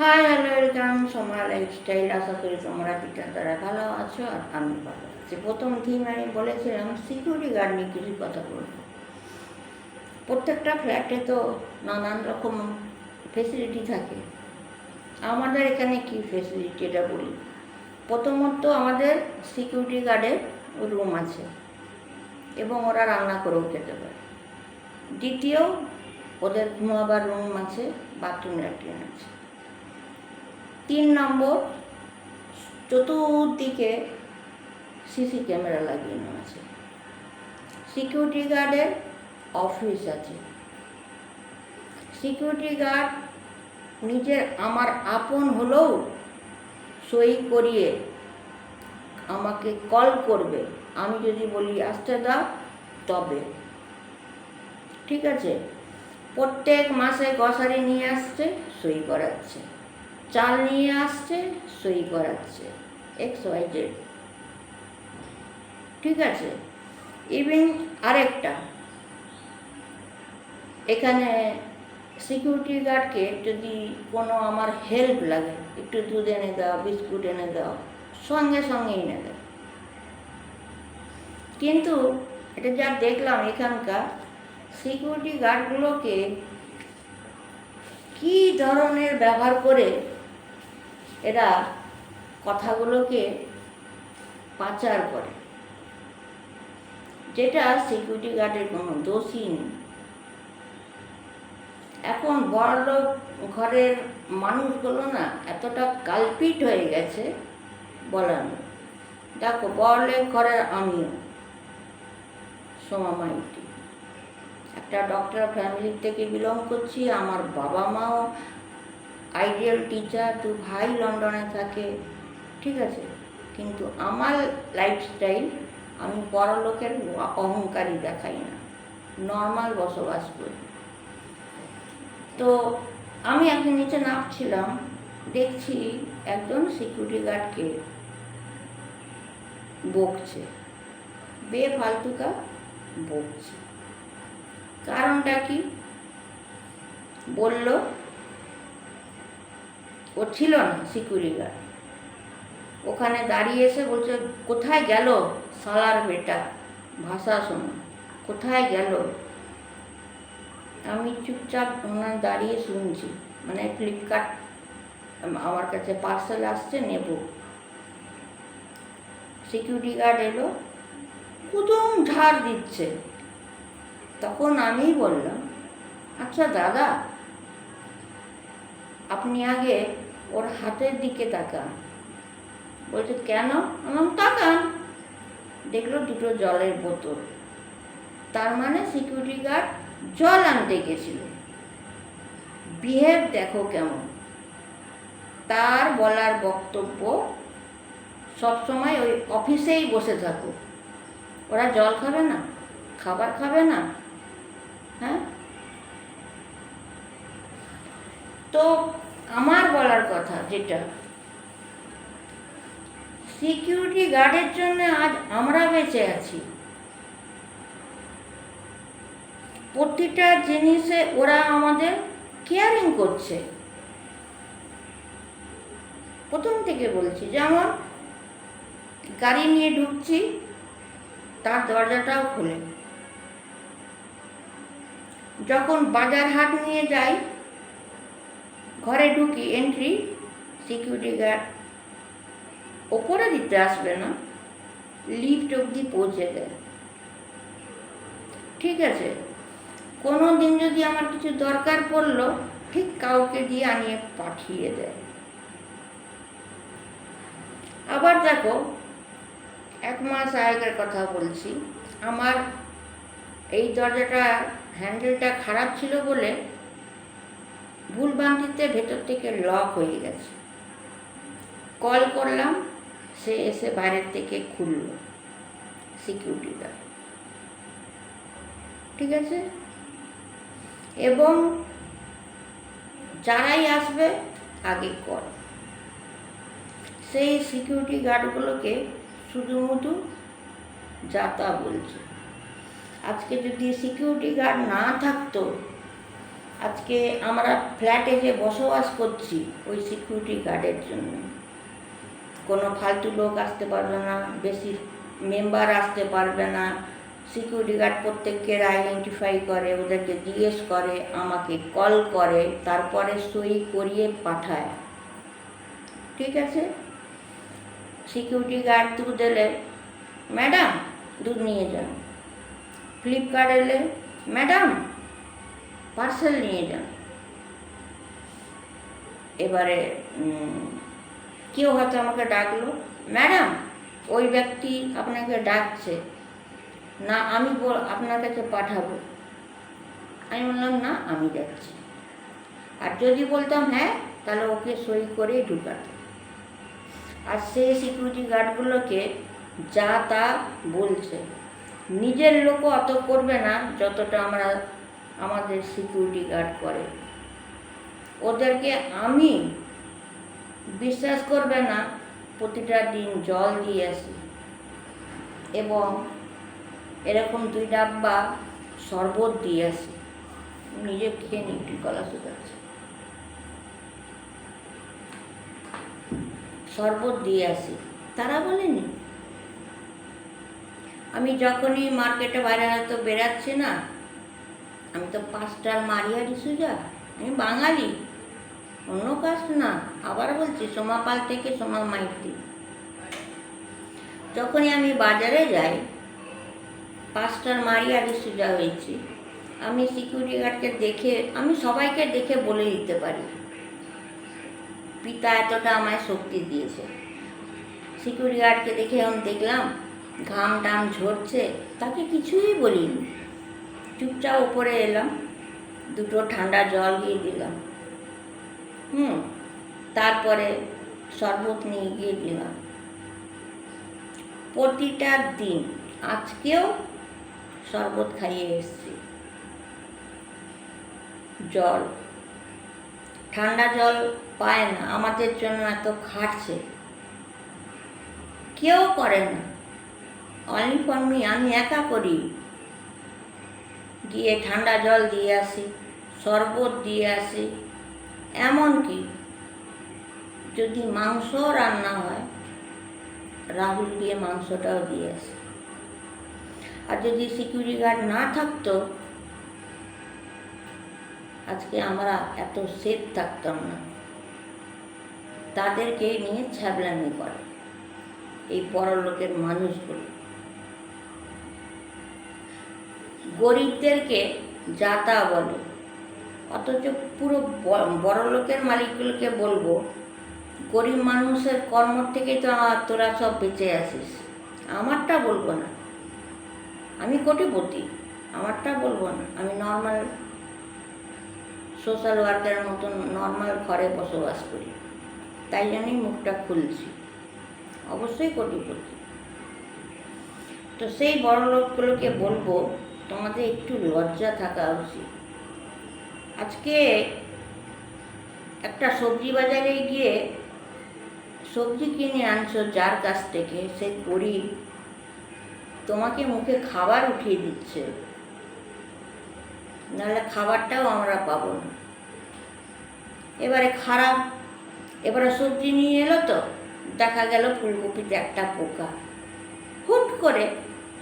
Hi hello welcome Soma lifestyle আশা করি তোমরা পিতা তারা ভালো আছো আর আমি ভালো আছি। প্রথম থিম আমি বলেছিলাম সিকিউরিটি গার্ড নিয়ে কিছু কথা বলব। প্রত্যেকটা ফ্ল্যাটে তো নানান রকম ফেসিলিটি থাকে। আমাদের এখানে কি ফেসিলিটি এটা বলি? প্রথমত আমাদের সিকিউরিটি গার্ডের রুম আছে এবং ওরা রান্না করেও খেতে পারে। দ্বিতীয়, ওদের ঘুমাবার রুম আছে বাথরুম ল্যাট্রিন আছে। তিন নম্বর চতুর্দিকে সিসি ক্যামেরা লাগানো আছে সিকিউরিটি গার্ডের অফিস আছে। সিকিউরিটি গার্ড নিজের আমার আপন হলেও সই করিয়ে আমাকে কল করবে। আমি যদি বলি আসতে দাও তবে। ঠিক আছে? প্রত্যেক মাসে গ্রসারি নিয়ে আসছে, সই করাচ্ছে। চাল নিয়ে আসছে, সই করাচ্ছে এক্স ওয়াই জেড ঠিক আছে? ইভেন আরেকটা। এখানে সিকিউরিটি গার্ডকে যদি কোনো আমার হেল্প লাগে, একটু দুধ এনে দাও, বিস্কুট এনে দাও, সঙ্গে সঙ্গে এনে দেয় কিন্তু এটা যা দেখলাম এখানকার সিকিউরিটি গার্ডগুলোকে কী ধরনের ব্যবহার করে এরা কথাগুলোকে পাচার করে। যেটা সিকিউরিটি গার্ডের কোনো দোষই নেই। এখন বড়লোক ঘরের মানুষগুলো না এতটা কালপিট হয়ে গেছে বলার। দেখো বড়লোক ঘরের আমিও, সোমা একটা ডক্টর ফ্যামিলি থেকে বিলং করছি, আমার বাবা মাও আইডিয়াল টিচার দু ভাই লন্ডনে থাকে, ঠিক আছে? কিন্তু আমার লাইফস্টাইল আমি পরলোকের অহংকারী দেখাই না নর্মাল বসবাস করি। তো আমি একদিন নিচে নামছিলাম, দেখছি একজন সিকিউরিটি গার্ডকে বকছে। বেফালতুকা বকছে। কারণটা কি? বলল ও ছিল না সিকিউরিটি গার্ড ওখানে দাঁড়িয়ে এসে বলছে, কোথায় গেল সালার বেটা? ভাষা শোনো, কোথায় গেল? আমি চুপচাপ ওনার দাঁড়িয়ে শুনছি মানে ফ্লিপকার্ট আমার কাছে পার্সেল আসছে, নেব। সিকিউরিটি গার্ড এলো, কুদুম ঝাড় দিচ্ছে। তখন আমি বললাম আচ্ছা দাদা আপনি আগে ওর হাতের দিকে তাকান। বলছে, কেন? আমার তাকান। দেখল দুটো জলের বোতল। তার মানে সিকিউরিটি গার্ড জল আনতে গেছিল। বিহেভ দেখো কেমন। তার বলার বক্তব্য সবসময় ওই অফিসেই বসে থাকো ওরা জল খাবে না? খাবার খাবে না? হ্যাঁ? তো আমার বলার কথা যেটা সিকিউরিটি গার্ডের জন্য আজ আমরা বেঁচে আছি। প্রতিটা জিনিসে ওরা আমাদের কেয়ারিং করছে। প্রথম থেকে বলছি, যেমন গাড়ি নিয়ে ঢুকছি, তার দরজাটাও খোলে। যখন বাজার হাট নিয়ে যাই ঘরে ঢুকি এন্ট্রি সিকিউরিটি গার্ড ওপরে দিতে আসবে না লিফট অবধি পৌঁছে দেয় ঠিক আছে কোনো দিন যদি আমার কিছু দরকার পড়ল, ঠিক কাউকে দিয়ে আনিয়ে পাঠিয়ে দেয় আবার দেখো, এক মাস আগের কথা বলছি, আমার এই দরজাটা হ্যান্ডেলটা খারাপ ছিল বলে ভুল বান্তিতে ভেতর থেকে লক হয়ে গেছে। কল করলাম, সে এসে বাইরের থেকে খুলল সিকিউরিটি গার্ড ঠিক আছে? এবং যারাই আসবে, আগে কর সেই সিকিউরিটি গার্ডগুলোকে শুধুমুধু যাতা বলছে। আজকে যদি সিকিউরিটি গার্ড না থাকতো আজকে আমরা ফ্ল্যাটে যে বসবাস করছি, ওই সিকিউরিটি গার্ডের জন্য। কোনো ফালতু লোক আসতে পারবে না, বেশি মেম্বার আসতে পারবে না। সিকিউরিটি গার্ড প্রত্যেককে আইডেন্টিফাই করে, ওদেরকে জিজ্ঞেস করে, আমাকে কল করে, তারপরে সই করিয়ে পাঠায়। ঠিক আছে? সিকিউরিটি গার্ড দুধ এলে, ম্যাডাম, দুধ নিয়ে যান। ফ্লিপকার্ট এলে, ম্যাডাম পার্সেল নিয়ে যান এবারে কেউ হয়তো আমাকে ডাকলো, ম্যাডাম, ওই ব্যক্তি আপনাকে ডাকছে, না, আমি আপনার কাছে পাঠাবো। আমি বললাম, না, আমি যাচ্ছি। আর যদি বলতাম হ্যাঁ তাহলে ওকে সই করেই ঢুকাতো আর সেই সিকিউরিটি গার্ডগুলোকে যা তা বলছে। নিজের লোকও অত করবে না, যতটা আমরা আমাদের সিকিউরিটি গার্ড করে। ওদেরকে আমি বিশ্বাস করবে না, প্রতিটা দিন জল দিয়ে আসি। এবং এরকম দুই ডাব্বা শরবত দিয়ে আসি। নিজে খেয়ে একটু গলা শুকাচ্ছে। শরবত দিয়ে আসি। তারা বলেনি? আমি যখনই মার্কেটে বাইরে হয়তো বেরাচ্ছি না আমি তো পাঁচটার মারিয়ারি সুজা আমি বাঙালি। অন্য কাজ না, আবার বলছি সোমাপাল থেকে সোমা মাইতি। যখনই আমি বাজারে যাই পাঁচটার মারিয়ারি সুজা হয়েছি। আমি সিকিউরিটি গার্ডকে দেখে, আমি সবাইকে দেখে বলে দিতে পারি। পিতা এতটা আমায় শক্তি দিয়েছে। সিকিউরিটি গার্ডকে দেখে আমি দেখলাম ঘাম টাম ঝরছে, তাকে কিছুই বলিনি। চুপচাপ উপরে এলাম, দুটো ঠান্ডা জল দিয়ে দিলাম। হুম, তারপরে শরবত নিয়ে গিয়ে দিলাম। প্রতিটা দিন আজকেও শরবত খাইয়ে এসছি। জল। ঠান্ডা জল পায় না, আমাদের জন্য এত খাটছে। কেউ করে না। অনলি ফর আমি একা করি। গিয়ে ঠান্ডা জল দিয়ে আসি, শরবত দিয়ে আসি, এমনকি যদি মাংস রান্না হয়, রাহুল দিয়ে মাংসটাও দিয়ে আসি। আর যদি সিকিউরিটি গার্ড না থাকতো, আজকে আমরা এত সেফ থাকতাম না। তাদেরকে নিয়ে ছ্যাবলামি করে। এই পরলোকের মানুষগুলো। গরিবদেরকে যাতা বলে। অথচ পুরো বড় লোকের মালিকগুলোকে বলব, গরিব মানুষের কর্ম থেকেই তো তোরা সব বেঁচে আসিস আমারটা বলব না। আমি কোটিপতি, আমারটা বলব না। আমি নর্মাল সোশ্যাল ওয়ার্কারের মতন নর্মাল ঘরে বসবাস করি। তাই জন্যই মুখটা খুলছি। অবশ্যই কোটিপতি। তো সেই বড় লোকগুলোকে বলব তোমাদের একটু লজ্জা থাকা উচিত। আজকে একটা সবজি বাজারে গিয়ে সবজি কিনে আনছো যার কাছ থেকে, সে করি তোমাকে মুখে খাবার উঠিয়ে দিচ্ছে। নাহলে খাবারটাও আমরা পাবো না। এবারে খারাপ। এবারে সবজি নিয়ে এলো তো, দেখা গেল ফুলকপিতে একটা পোকা। হুট করে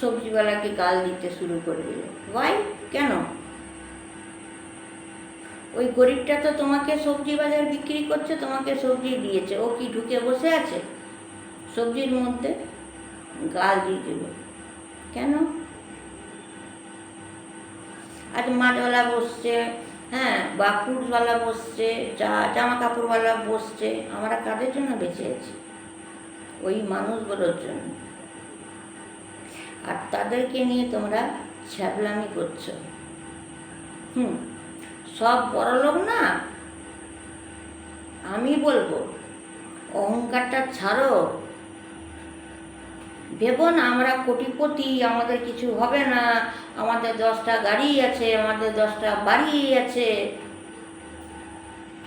সবজিওয়ালাকে গাল দিতে শুরু করে দিল। ওয়াই কেন? ওই গরিবটা তো তোমাকে সবজি বাজার বিক্রি করছে, তোমাকে সবজি দিয়েছে। ও কি ঢুকে বসে আছে? সবজির মধ্যে গাল দিয়ে দিল। কেন? আজ মাছওয়ালা বসছে হ্যাঁ বা ফ্রুটওয়ালা বসছে যা জামা কাপড়ওয়ালা বসছে। আমরা কাদের জন্য বেঁচে আছি? ওই মানুষগুলোর জন্য। আর তাদেরকে নিয়ে তোমরা ছ্যাবলামি করছ। হুম, সব বড় লোক না? আমি বলব, অহংকারটা ছাড়ো। ভেবো না আমরা কোটিপতি, আমাদের কিছু হবে না। আমাদের দশটা গাড়ি আছে, আমাদের দশটা বাড়ি আছে।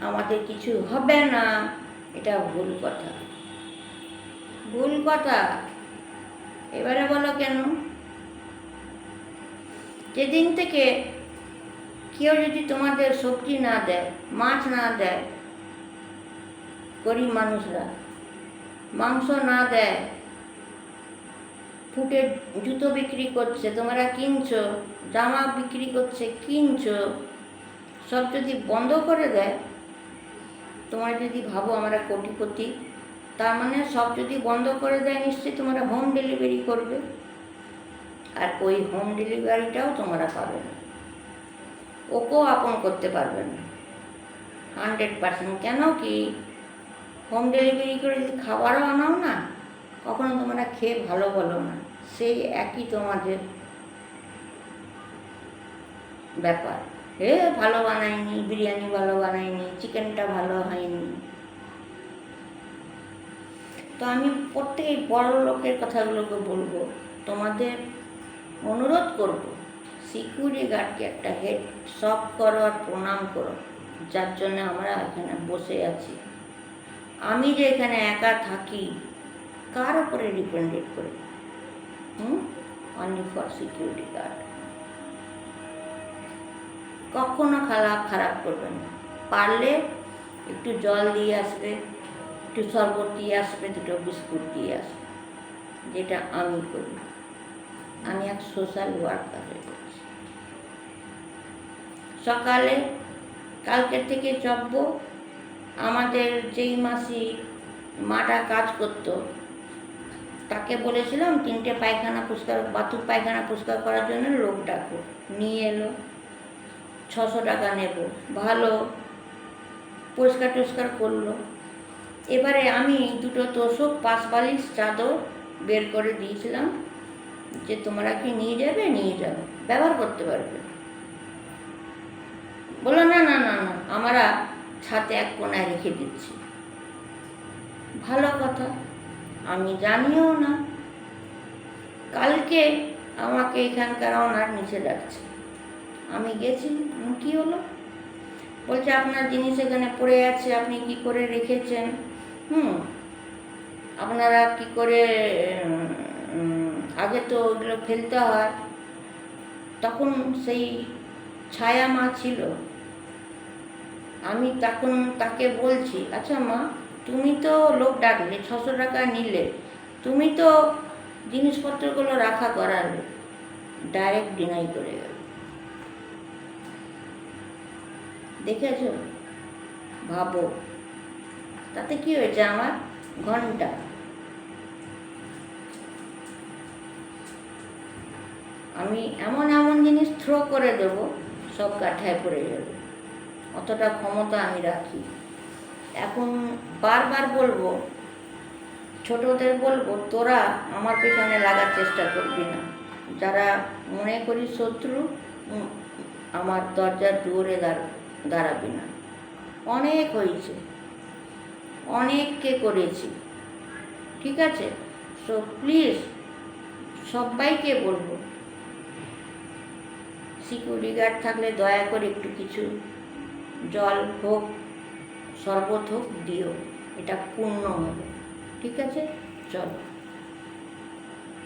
আমাদের কিছু হবে না। এটা ভুল কথা। ভুল কথা। এবারে বলো কেন? যেদিন থেকে কেউ যদি তোমাদের সবজি না দেয়, মাছ না দেয়, গরিব মানুষরা, মাংস না দেয়, ফুটে জুতো বিক্রি করছে, তোমরা কিনছো, জামা বিক্রি করছে, কিনছো, সব যদি বন্ধ করে দেয় তোমরা যদি ভাবো আমরা কোটিপতি তার মানে সব যদি বন্ধ করে দেয় নিশ্চয়ই তোমরা হোম ডেলিভারি করবে। আর ওই হোম ডেলিভারিটাও তোমরা পাবে না। ওকেও আপন করতে পারবে না। হান্ড্রেড পার্সেন্ট কেন কি? হোম ডেলিভারি করে যদি খাবারও আনাও না, কখনো তোমরা খেয়ে ভালো বলো না। সেই একই তোমাদের ব্যাপার। হে ভালো বানায়নি, বিরিয়ানি ভালো বানায়নি চিকেনটা ভালো হয়নি। তো আমি প্রত্যেক বড় লোকের কথাগুলোকে বলব। তোমাদের অনুরোধ করব সিকিউরিটি গার্ডকে একটা হেড সব করো আর প্রণাম করো, যার জন্য আমরা এখানে বসে আছি। আমি যে এখানে একা থাকি, কার উপরে ডিপেন্ডেড করে? হুম? অনলি ফর সিকিউরিটি গার্ড কখনো খারাপ খারাপ করবে না। পারলে একটু জল দিয়ে আসবে। একটু শরবত দিয়ে আসবে, দুটো বিস্কুট দিয়ে আসবে, যেটা আমি করি। আমি এক সোশ্যাল ওয়ার্কার হয়ে গেছি। সকালে কালকের থেকে চব্য আমাদের যেই মাসি মাটা কাজ করতো, তাকে বলেছিলাম, তিনটে পায়খানা পরিষ্কার, বাথরুম পায়খানা পরিষ্কার করার জন্য লোক ডাকো, নিয়ে এলো, ছশো টাকা নেব। ভালো, পরিষ্কার টরিষ্কার করল। এবারে আমি দুটো তোষক পাঁচ বালিশ চাদর বের করে দিয়েছিলাম যে তোমরা কি নিয়ে যাবে নিয়ে যাবে ব্যবহার করতে পারবে। বলো, না না না না, আমরা ছাতে এক কোনায় রেখে দিচ্ছি। ভালো কথা, আমি জানিও না। কালকে আমাকে এখানকার ওনার নিচে ডাকছে। আমি গেছি কি হলো? বলছে, আপনার জিনিস এখানে পড়ে আছে, আপনি কি করে রেখেছেন? হুম। আপনারা কি করে আগে তো ওগুলো ফেলতে হয়। তখন সেই ছায়া মা ছিল। আমি তখন তাকে বলছি আচ্ছা মা, তুমি তো লোক ডাকলে, ছশো টাকা নিলে। তুমি তো জিনিসপত্রগুলো রাখা করালে ডাইরেক্ট ডিনাই করে গেল। দেখেছ? ভাবো। তাতে কি হয়েছে আমার ঘণ্টা? আমি এমন এমন জিনিস থ্রো করে দেবো, সব কাঠায় পড়ে যাবে। অতটা ক্ষমতা আমি রাখি। এখন বারবার বলব, ছোটদের বলব, তোরা আমার পেছনে লাগার চেষ্টা করবি না। যারা মনে করি শত্রু আমার দরজার দাঁড়, দাঁড়াবি না। অনেক হয়েছে। অনেককে করেছি। ঠিক আছে? সো প্লিজ সবাইকে বলব। সিকিউরিটি গার্ড থাকলে দয়া করে একটু কিছু জল হোক, শরবত হোক, দিও। এটা পূর্ণ হবে। ঠিক আছে? চলো।